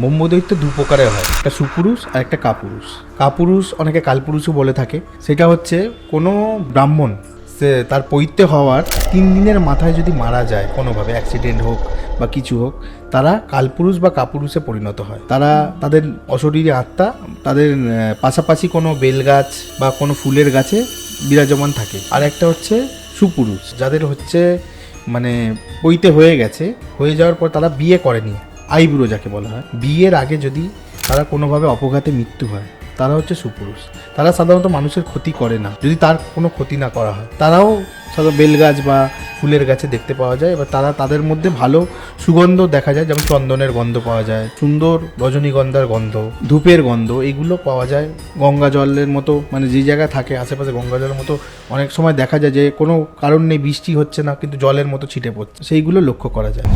ব্রহ্মদৈত্য দু প্রকারের হয়। একটা সুপুরুষ আর একটা কাপুরুষ। কাপুরুষ অনেকে কালপুরুষও বলে থাকে। সেটা হচ্ছে কোনো ব্রাহ্মণ, সে তার পৈত্য হওয়ার তিন দিনের মাথায় যদি মারা যায় কোনোভাবে অ্যাক্সিডেন্ট হোক বা কিছু হোক, তারা কালপুরুষ বা কাপুরুষে পরিণত হয়। তারা তাদের অশরীরী আত্মা, তাদের পাশাপাশি কোনো বেলগাছ বা কোনো ফুলের গাছে বিরাজমান থাকে। আর একটা হচ্ছে সুপুরুষ, যাদের হচ্ছে মানে পৈতে হয়ে গেছে, হয়ে যাওয়ার পর তারা বিয়ে করেনি। আইবুড়ো যাকে বলা হয়। বিয়ের আগে যদি তারা কোনোভাবে অপঘাতে মৃত্যু হয়, তারা হচ্ছে সুপুরুষ। তারা সাধারণত মানুষের ক্ষতি করে না। যদি তার কোনো ক্ষতি না করা হয়, তারাও সাধারণত বেলগাছ বা ফুলের গাছে দেখতে পাওয়া যায় এবার তারা তাদের মধ্যে ভালো সুগন্ধ দেখা যায়, যেমন চন্দনের গন্ধ পাওয়া যায়, সুন্দর রজনীগন্ধার গন্ধ, ধূপের গন্ধ, এগুলো পাওয়া যায়। গঙ্গা জলের মতো মানে যে জায়গায় থাকে আশেপাশে গঙ্গা জলের মতো, অনেক সময় দেখা যায় যে কোনো কারণ নেই, বৃষ্টি হচ্ছে না, কিন্তু জলের মতো ছিটে পড়ছে। সেইগুলো লক্ষ্য করা যায়।